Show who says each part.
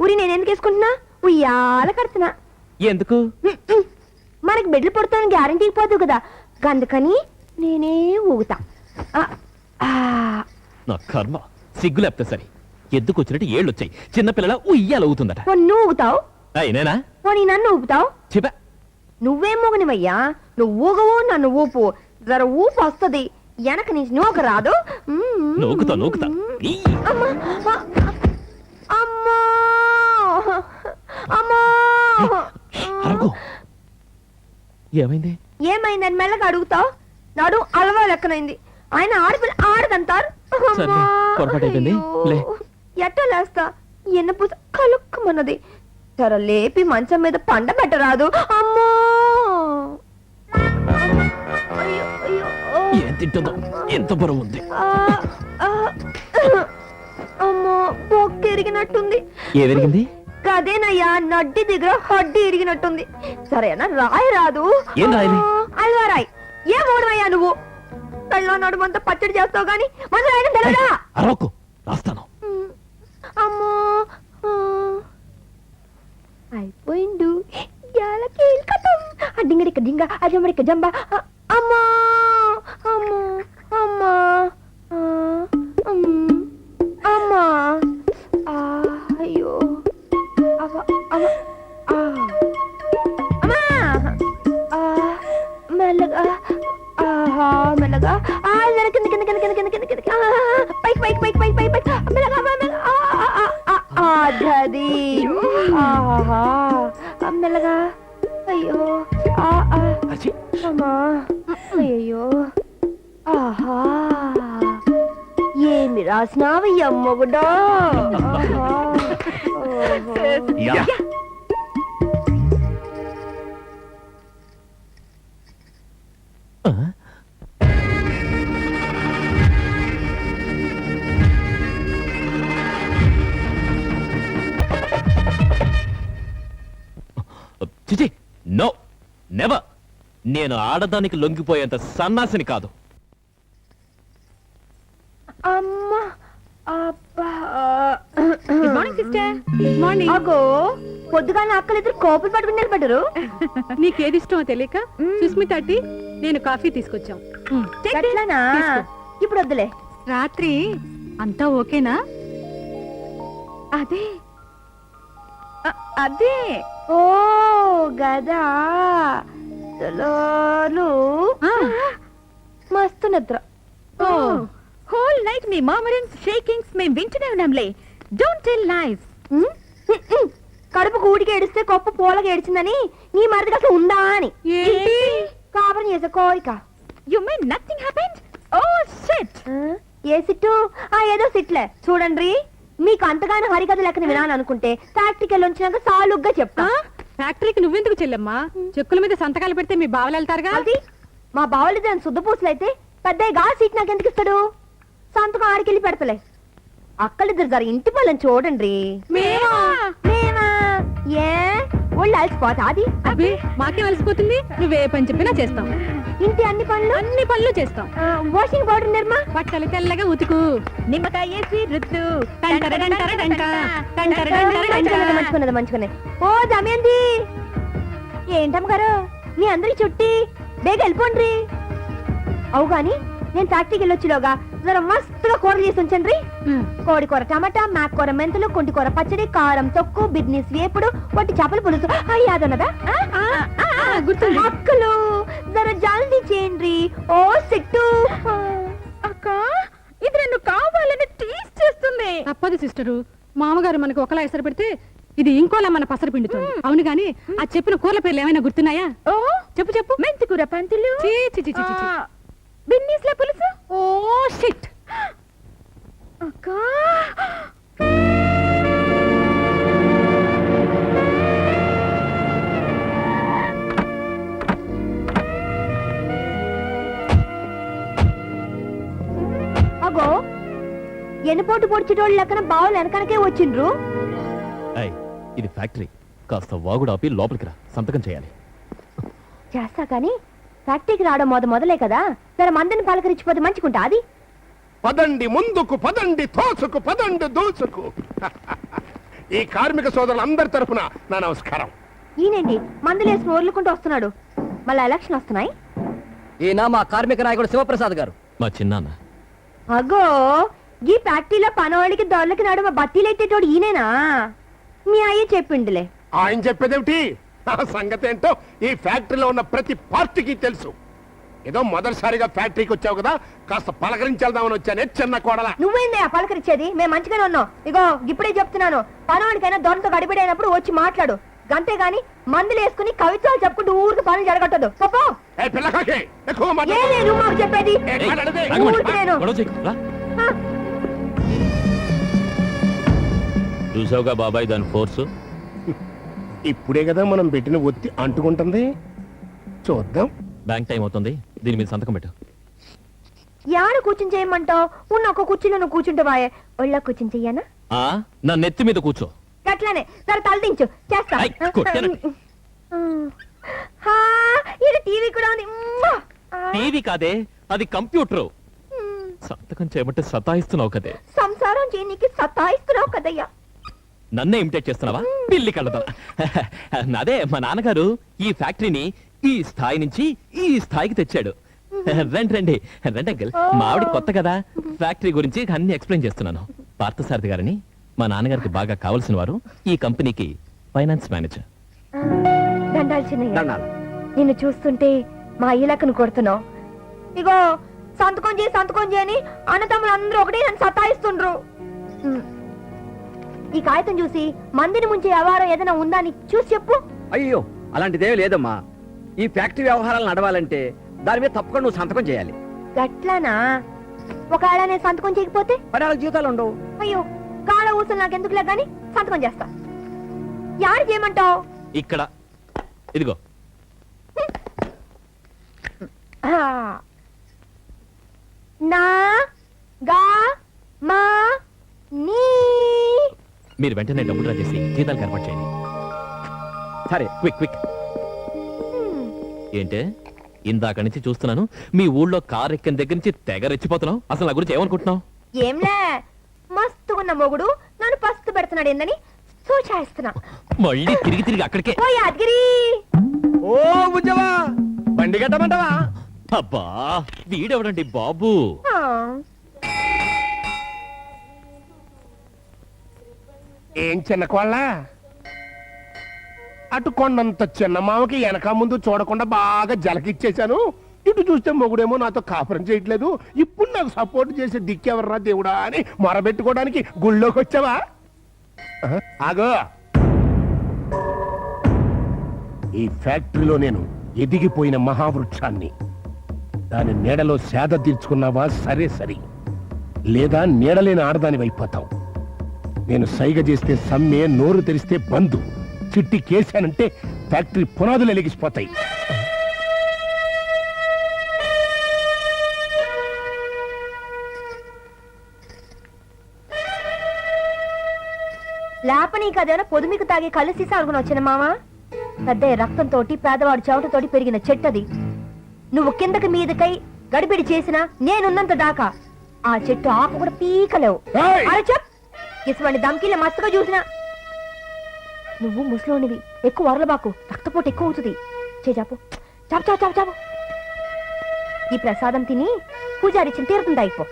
Speaker 1: ఉరి నేను ఎందుకు వేసుకుంటున్నా ఉయ్యాల కడుతున్నా.
Speaker 2: ఎందుకు.
Speaker 1: మనకి బిడ్డలు పుడతాను గ్యారంటీ పోదు కదా. అందుకని నేనే ఊగుతా. ఆ, ఆ,
Speaker 2: నా కర్మ. సిగ్గు లేపితే సరే. ఎద్దుకు వచ్చినట్టు ఏళ్ళు వచ్చాయి చిన్నపిల్లల ఉయ్యాలు అవుతుందట
Speaker 1: ఓ నువ్వు ఊగుతావు?
Speaker 2: అయినేనా
Speaker 1: ఓ నీ నన్ను ఊపుతావు?
Speaker 2: చెప్ప.
Speaker 1: నువ్వేం మొగనివయ్యా? నువ్వు ఊగవు నన్ను ఊపు. జర ఊపు వస్తుంది. వెనక నుంచి నూక రాదు మ్మ్.
Speaker 2: నూకుతా. నూకుతా ఈ.
Speaker 1: అమ్మా ఆ, అమ్మా అమ్మా
Speaker 2: ఏమైంది?
Speaker 1: ఏమైందని మెల్లగా అడుగుతావు? నడు అలవా లెక్కనైంది. ఆయన ఆడపిల్ల ఆడదంటారు.
Speaker 2: సర్లే. లే.
Speaker 1: ఎట్ట లేస్తా? ఎన్న పూత కలుక్కుమన్నది. తెర లేపి మంచం మీద పండ పెట్టరాదు. అమ్మో! అయ్యో, అయ్యో.
Speaker 2: ఏం తింటుందో? ఎంత బరువు ఉంది.
Speaker 1: ఆ, ఆ, అమ్మో బొక్క ఎరిగినట్టుంది అదేనయ్యా నడ్డి దగ్గర హడ్డి ఇరిగినట్టుంది. సరేనా రాయి రాదు.
Speaker 2: ఏం రాయాలి?
Speaker 1: అల్వా రాయి ఏం ఓడవయ్యా నువ్వు? కళ్ళ నడుమంతా పచ్చడి చేస్తావు గాని మన రాయడం తెలదా
Speaker 2: అరవకు రాస్తాను.
Speaker 1: అమ్మో ఆ. అయిపోయిండు. యాలకి కథం అడ్డింగడిక డింగ అజమడిక జంబ మెల్లగా. మెల్లగా. కింద కింద కింద కింద కింద కింద కింద. పైకి పైకి పైకి పైకి పైకి పైకి. మెల్లగా ఆ, మెల్లగా. అయ్యో. అమ్మా. అయ్యో ఆహా. ఏమి రాసినావయ్య మొగుడా ఆహా ఓహో.
Speaker 2: యా. ఆ? చిచి నో నెవర్ నేను ఆడదానికి లొంగిపోయేంత సన్నాసిని కాదు
Speaker 1: అమ్మా అబ్బా.
Speaker 3: Good morning sister good morning
Speaker 1: అగో పొద్దుగానే అక్కలిద్దరు కోపులు పట్టుకుని నిలబడ్డారు.
Speaker 3: నీకేది ఇష్టమో తెలియక సుస్మిత టీ నేను కాఫీ తీసుకొచ్చాం.
Speaker 1: ఇప్పుడు వద్దులే.
Speaker 3: రాత్రి అంతా ఓకేనా? అదే. అదే.
Speaker 1: ఓ గదా. సలోలు మస్తు నిద్ర.
Speaker 3: హోల్ నైట్ మీ మామరెన్స్ షేకింగ్స్ మేము వింటూనే ఉన్నాంలే డోంట్ టెల్ లైఫ్.
Speaker 1: కడుపు కూడికి ఏడిస్తే గొప్ప పూలకి ఏడిచిందని నీ మరిది అసలు ఉందా అని.
Speaker 3: ఏంటి?
Speaker 1: కాపురం చేసే కోరిక.
Speaker 3: You mean nothing happened oh shit
Speaker 1: ఆ, ఏ సిట్టు? ఆ ఏదో సిట్లే. చూడండి మీకు అంతగానో హరికథ లెక్కన వినాలనుకుంటే ఫ్యాక్టరీకి వెళ్ళి వచ్చినాక సాలుగ్గా చెప్తా.
Speaker 3: ఫ్యాక్టరీకి నువ్వెందుకు చెల్లెమ్మా? చెక్కుల మీద సంతకాలు పెడితే మీ బావలు వెళ్తారుగా?
Speaker 1: అది మా బావలు దాని శుద్ధపూసలైతే పెద్దగా సీట్ నాకు ఎందుకు ఇస్తాడు? సంతకం ఆడికెళ్ళి పెడతలే. అక్కలిద్దరు జర ఇంటి పళ్ళని చూడండి. ఏ? ఒళ్ళు అలసిపోతా అది?
Speaker 3: అబ్బే మాకే అలసిపోతుంది? నువ్వే పని చెప్పినా చేస్తాం.
Speaker 1: ఇంటి అన్ని పనులు?
Speaker 3: అన్ని పనులు చేస్తాం.
Speaker 1: Washing powder Nirma?
Speaker 3: బట్టలు తెల్లగా ఉతుకు. నిమ్మకాయ రుద్దు.
Speaker 1: మంచుకున్నది మంచుకున్నది. ఓ ఏంటమ్మ గారు మీ అందరి చుట్టి బేగ వెళ్ళిపోండ్రి. అవు గాని నేను ఫ్యాక్టరీకి వెళ్ళొచ్చులోగా జర మస్తుగా కూర చేసి ఉంచండి. కోడి కూర టమాటా మేక కూర మెంతులు కుంటి కూర పచ్చడి కారం తొక్కు బిడ్నీస్ వేపుడు వట్టి చేపల పులుసు. అయ్యాదన్నదా
Speaker 3: ఆ, ఆ, ఆ, గుర్తుంది.
Speaker 1: అక్కలు జర జల్దీ చేయండి ఓ సిట్టు.
Speaker 3: అక్క ఇది నన్ను కావాలని టీస్ చేస్తుంది. తప్పదు సిస్టరు. మామగారు మనకు ఒకలా ఎసరు పెడితే ఇది ఇంకోలా మన పసరు పిండుతుంది. అవును గాని ఆ చెప్పిన కూరల పేర్లు ఏమైనా గుర్తున్నాయా? ఓ చెప్పు చెప్పు. మెంతి కూర పంతులు. బిన్నీస్ల పులుసు? ఓ షిట్ అక్క.
Speaker 1: అగో ఎన్నిపోటు పొడిచేటోళ్ళు లెక్కన బావులు వెనకనకే వచ్చిండ్రు.
Speaker 2: ఏయ్, ఇది ఫ్యాక్టరీ. కాస్త వాగుడు ఆపి లోపలికి రా. సంతకం చేయాలి.
Speaker 1: చేస్తా కానీ ఫ్యాక్టరీకి రావడం మొద మొదలే కదా? సరే మందిని పలకరించిపోతే మంచిగుంటా అది?
Speaker 4: పదండి ముందుకు పదండి తోసుకు పదండి దూసుకు. ఈ కార్మిక సోదరులందరి తరపున నా నమస్కారం.
Speaker 1: ఈయనండి మందులేసి వదులుకుంటూ వస్తున్నాడు. మళ్ళీ ఎలక్షన్ వస్తున్నాయి?
Speaker 5: ఈయన మా కార్మిక నాయకుడు శివప్రసాద్ గారు.
Speaker 2: మా చిన్నాన్న.
Speaker 1: అగో ఈ ఫ్యాక్టరీలో పనవాడికి దొరలకి నడుమ బత్తీలెట్టేటోడు ఈయనేనా? మీ అయ్య చెప్పిండులే.
Speaker 4: ఆయన చెప్పేదేమిటి? ఆ సంగతి ఏంటో ఈ ఫ్యాక్టరీలో ఉన్న ప్రతి పార్టీకి తెలుసు. ఏదో మొదటిసారిగా ఫ్యాక్టరీకి వచ్చావు కదా కాస్త పలకరించేద్దామని వచ్చానే చిన్న కోడల.
Speaker 1: నువ్వేంది ఆ పలకరిచ్చేది మేము మంచిగానే ఉన్నాం. ఇగో ఇప్పుడే చెప్తున్నాను. పనవాడికైనా దొరతో గడిబిడైనప్పుడు వచ్చి మాట్లాడు. గంతేగాని మందులు వేసుకుని కవిత్వాలు చెప్పుకుంటూ ఊరికి పనులు జరగట్టదు మాకు చెప్పేది?
Speaker 2: చూసావుగా బాబాయ్ దాని ఫోర్సు?
Speaker 4: ఇప్పుడే కదా మనం పెట్టిన ఒత్తి అంటుకుంటుంది. చూద్దాం.
Speaker 2: బ్యాంక్ టైం అవుతుంది. దీని మీద సంతకం పెట్టు.
Speaker 1: యాడ కూర్చుని చేయమంటావు? ఉన్న ఒక కుర్చీలో నువ్వు కూర్చుంటావాయే ఒళ్ళో కూర్చుని చెయ్యనా?
Speaker 2: ఆ? నా నెత్తి మీద కూర్చో.
Speaker 1: గట్లనే సరే తలదించు చేస్తా.
Speaker 2: ఐ.
Speaker 1: హా, ఈడ టీవీ కూడా ఉంది. ఉమ్మా. ఆ,
Speaker 2: టీవీ కాదే అది కంప్యూటర్.
Speaker 1: ఉమ్,
Speaker 2: సంతకం చేయమంటే సతాయిస్తున్నావు కదే.
Speaker 1: సంసారం చేయనీకి సతాయిస్తున్నావు కదయ్యా.
Speaker 2: నన్నే ఇమిటేట్ చేస్తున్నావా? పిల్లి కళ్ళదా అదే మా నాన్నగారు ఈ ఫ్యాక్టరీని ఈ స్థాయి నుంచి ఈ స్థాయికి తెచ్చాడు. రండి రండి రండి అంకల్. మా ఆవిడ కొత్త కదా. ఫ్యాక్టరీ గురించి అన్ని ఎక్స్ప్లెయిన్ చేస్తున్నాను. పార్థసారథి గారిని మా నాన్నగారికి బాగా కావలసిన వారు ఈ కంపెనీకి ఫైనాన్స్ మేనేజర్.
Speaker 1: నిన్ను చూస్తుంటే మా అయ్యలక్కను కొడుతున్నావు. ఇగో సంతకం చేయి సంతకం చేయని అన్నతమ్ములు అందరూ ఒకటే నన్ను సతాయిస్తుండ్రు. ఈ కాగితం చూసి మందిని ముంచే వ్యవహారం ఏదైనా ఉందా అని చూసి చెప్పు.
Speaker 5: అయ్యో అలాంటిదేమీ లేదమ్మా. ఈ ఫ్యాక్టరీ వ్యవహారాలు నడవాలంటే దాని మీద తప్పకుండా నువ్వు సంతకం చేయాలి.
Speaker 1: గట్లానా? ఒకవేళ నేను సంతకం చేయకపోతే?
Speaker 5: మరి వాళ్ళ జీవితాలు ఉండవు.
Speaker 1: అయ్యో కాళ్ళ ఊసలు నాకెందుకులే గాని సంతకం చేస్తా. యారు చేయమంటావు
Speaker 2: ఇక్కడ. ఇదిగో.
Speaker 1: నా గా మా నీ.
Speaker 2: మీరు వెంటనే డబ్బులు డ్రా చేసి జీతాలకు ఏర్పాటు చేయండి.
Speaker 5: సరే
Speaker 2: క్విక్ క్విక్. ఏంటే? ఇందాక నుంచి చూస్తున్నాను మీ ఊళ్ళో కార్ ఎక్కిన దగ్గర నుంచి తెగ రెచ్చిపోతున్నావు. అసలు నా గురించి ఏమనుకుంటున్నావు?
Speaker 1: ఏంలే? మస్తుగున్న మొగుడు నన్ను పస్తు పెడుతున్నాడు ఏందని సూచాయిస్తున్నా
Speaker 2: మళ్ళీ తిరిగి తిరిగి అక్కడికే.
Speaker 1: ఓ యాదగిరి!
Speaker 5: ఓ బుజ్జవా బండి కట్టమంటావా?
Speaker 2: అబ్బా వీడెవడండి బాబు?
Speaker 1: ఆ,
Speaker 4: ఏం చిన్న కోళ్ళ? అటు కొండంత చిన్న మామకి వెనక ముందు చూడకుండా బాగా జలకిచ్చేశాను. ఇటు చూస్తే మొగుడేమో నాతో కాపురం చేయట్లేదు. ఇప్పుడు నాకు సపోర్ట్ చేసే దిక్కెవర్రా దేవుడా అని మొరబెట్టుకోవడానికి గుళ్ళోకి వచ్చావా? ఆగో. ఈ ఫ్యాక్టరీలో నేను ఎదిగిపోయిన మహావృక్షాన్ని దాని నీడలో సేద తీర్చుకున్నావా? సరే సరే. లేదా నీడలేని ఆడదాని అయిపోతావు నేను సైగ చేస్తే సమ్మె నోరు తెరిస్తే బంధు చిట్టి కేశానంటే ఫ్యాక్టరీ పునాదులు ఎలిగిసిపోతాయి
Speaker 1: లేపనీ కదేనా పొదుమికి తాగి కళ్ళు సీసా అనుకుని వచ్చిన మామ. పెద్ద రక్తంతో పేదవాడు చెవటతోటి పెరిగిన చెట్టది. నువ్వు కిందకి మీదకై గడిబిడి చేసినా నేనున్నంత దాకా. ఆ చెట్టు ఆకు కూడా పీకలేవు! అరే చెప్ ఇటువంటి దమ్కిల మస్తుగా చూసినా. నువ్వు ముసలోనివి ఎక్కువ వరలబాకు రక్తపోటు ఎక్కువ అవుతుంది. చేజాపు చాపు చాపు చాపు చాపు ఈ ప్రసాదం తిని పూజారిచ్చిన తీరుతుంది అయిపో.